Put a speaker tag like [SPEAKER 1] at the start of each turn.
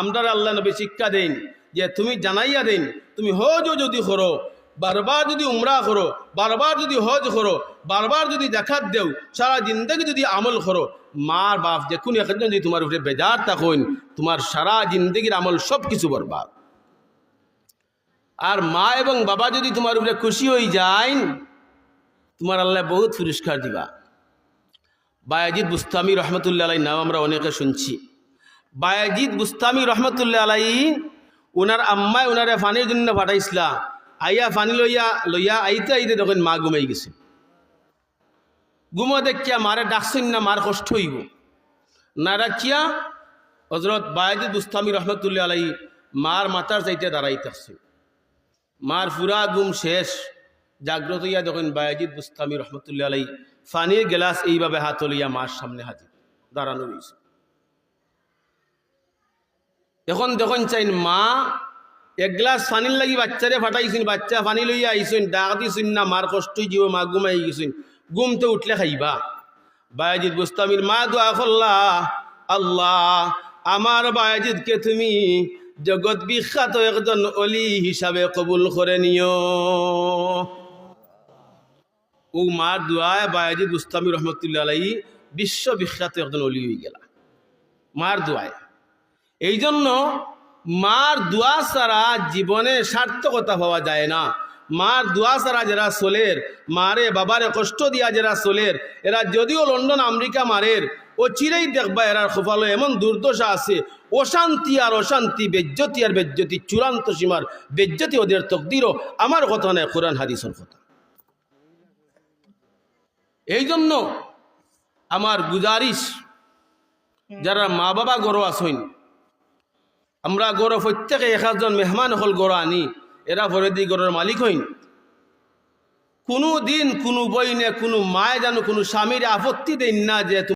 [SPEAKER 1] আমরা আল্লাহ নবী শিক্ষা দেন যে তুমি জানাইয়া দেন, তুমি হজও যদি করো, বারবার যদি উমরা করো, বারবার যদি হজ করো, বারবার যদি দেখাত দেও, সারা জিন্দগি যদি আমল করো মার বাপ দেখুন এখন যদি তোমার উপরে বেজার থাকুন, তোমার সারা জিন্দগির আমল সব কিছু বরবাদ। আর মা এবং বাবা যদি তোমার উপরে খুশি হয়ে যায় তোমার আল্লাহ বহুত পুরস্কার দিবা। বায়াজিদ বুস্তামি রহমতুল্লাহ নাম আমরা অনেকে শুনছি। বায়াজিদ বুস্তামি রহমতুল্লাহ আলাই ওনার আম্মায় ওনারে ফানির জন্য পাঠাইছিলা। আইয়া ফানি লইয়া লইয়া আইতে আইতে তখন মা ঘুমাই গেছে। ঘুমো দেখিয়া মারে ডাকছেন না, মার কষ্ট হইব। না রাখিয়া হজরত বায়াজিদ বুস্তামি রহমতুল্লাহ আলাই মার মাথার চাইতে দাঁড়াইতেছে মার ফুরা গুম শেষ। জাগ্রত ইয়া যখন বায়াজিদ বুস্তামি রহমতুল্লাহ আলাই ফানির গেলাস এইভাবে হাত লইয়া মার সামনে হাজির দাঁড়ানো হয়েছে এখন যখন চাইন মা, এক গ্লাস ফানির লাগি বাচ্চারে ফাটাইছেন, বাচ্চা ফানি লইয়া আইসেন ডাক দিছেন না, মার কষ্টই জীব মা ঘুমাই গেছেন। ঘুমতে উঠলে খাইবা। বায়াজিদ বুস্তামির মা দোয়া করলা, আল্লাহ, আমার বায়াজিদকে তুমি জগৎ বিখ্যাত একজন অলি হিসাবে কবুল করে নিও। ও মার দোয়ায় বায়াজিদ বুস্তামি রহমতুল্লাহ আলাই বিশ্ববিখ্যাত একজন অলি হয়ে গেলা। মার দোয়ায়। এই জন্য মার দোয়া ছাড়া জীবনে সার্থকতা পাওয়া যায় না। মার দোয়া ছাড়া যারা চলের, মারে বাবারে কষ্ট দিয়া যারা চলের, এরা যদিও লন্ডন, আমেরিকা মারের, ও চিরেই দেখবা এরার খোফালো এমন দুর্দশা আছে, অশান্তি আর অশান্তি, বেজ্জতি আর বেজ্জতি, চূড়ান্ত সীমার বেজ্জতি ওদের তকদিরও। আমার কথা নয়, কোরআন হাদিসের কথা। এই জন্য আমার গুজারিশ, যারা মা বাবা গরো আসইন আমরা গৌর প্রত্যেকে এক একজন মেহমান হল গৌর আনি এরা ভরে গরোর মালিক হইন। কোনো দিন কোনো বইনে কোনো মায়ে জানো কোনো স্বামীর আপত্তি দেন না যে